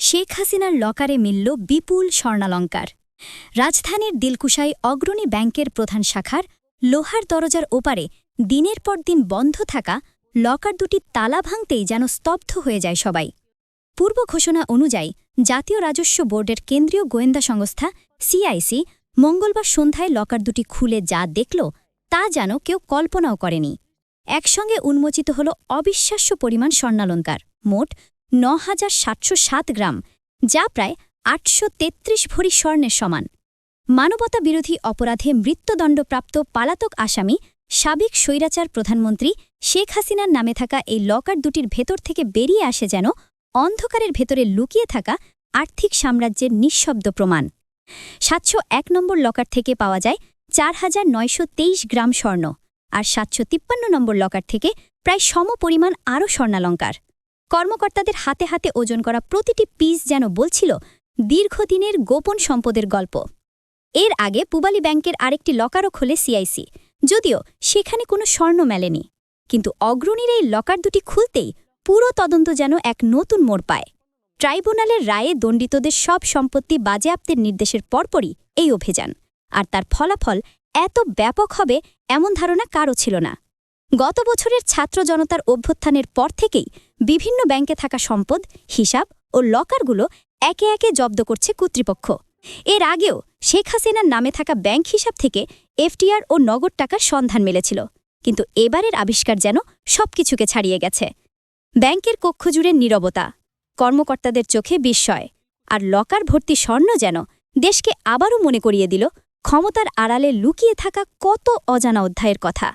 শেখ হাসিনার লকারে মিলল বিপুল স্বর্ণালঙ্কার। রাজধানীর দিলকুশাই অগ্রণী ব্যাংকের প্রধান শাখার লোহার দরজার ওপারে দিনের পর দিন বন্ধ থাকা লকার দুটি তালা ভাঙতেই যেন স্তব্ধ হয়ে যায় সবাই। পূর্ব ঘোষণা অনুযায়ী জাতীয় রাজস্ব বোর্ডের কেন্দ্রীয় গোয়েন্দা সংস্থা সিআইসি মঙ্গলবার সন্ধ্যায় লকার দুটি খুলে যা দেখল, তা যেন কেউ কল্পনাও করেনি। একসঙ্গে উন্মোচিত হল অবিশ্বাস্য পরিমাণ স্বর্ণালঙ্কার। মোট ন হাজার সাতশো সাত গ্রাম, যা প্রায় আটশো তেত্রিশ ভরি স্বর্ণের সমান। মানবতা বিরোধী অপরাধে মৃত্যুদণ্ডপ্রাপ্ত পালাতক আসামি, সাবেক স্বৈরাচার প্রধানমন্ত্রী শেখ হাসিনার নামে থাকা এই লকার দুটির ভেতর থেকে বেরিয়ে আসে যেন অন্ধকারের ভেতরে লুকিয়ে থাকা আর্থিক সাম্রাজ্যের নিঃশব্দ প্রমাণ। সাতশো এক নম্বর লকার থেকে পাওয়া যায় চার হাজার নয়শো তেইশ গ্রাম স্বর্ণ, আর সাতশো তিপ্পান্ন নম্বর লকার থেকে প্রায় সম পরিমাণ আরও স্বর্ণালঙ্কার। কর্মকর্তাদের হাতে হাতে ওজন করা প্রতিটি পিস যেন বলছিল দীর্ঘদিনের গোপন সম্পদের গল্প। এর আগে পুবালি ব্যাংকের আরেকটি লকারও খোলে সিআইসি যদিও সেখানে কোনো স্বর্ণ মেলেনি। কিন্তু অগ্রণীর এই লকার দুটি খুলতেই পুরো তদন্ত যেন এক নতুন মোড় পায়। ট্রাইব্যুনালের রায়ে দণ্ডিতদের সব সম্পত্তি বাজেয়াপ্তের নির্দেশের পরপরই এই অভিযান। আর তার ফলাফল এত ব্যাপক হবে এমন ধারণা কারও ছিল না। গত বছরের ছাত্র জনতার অভ্যুত্থানের পর থেকেই বিভিন্ন ব্যাংকে থাকা সম্পদ, হিসাব ও লকারগুলো একে একে জব্দ করছে কর্তৃপক্ষ। এর আগেও শেখ হাসিনার নামে থাকা ব্যাংক হিসাব থেকে এফটিআর ও নগদ টাকার সন্ধান মেলেছিল, কিন্তু এবারের আবিষ্কার যেন সবকিছুকে ছাড়িয়ে গেছে। ব্যাংকের কক্ষ জুড়ে নীরবতা, কর্মকর্তাদের চোখে বিস্ময় আর লকার ভর্তি স্বর্ণ যেন দেশকে আবারও মনে করিয়ে দিল ক্ষমতার আড়ালে লুকিয়ে থাকা কত অজানা অধ্যায়ের কথা।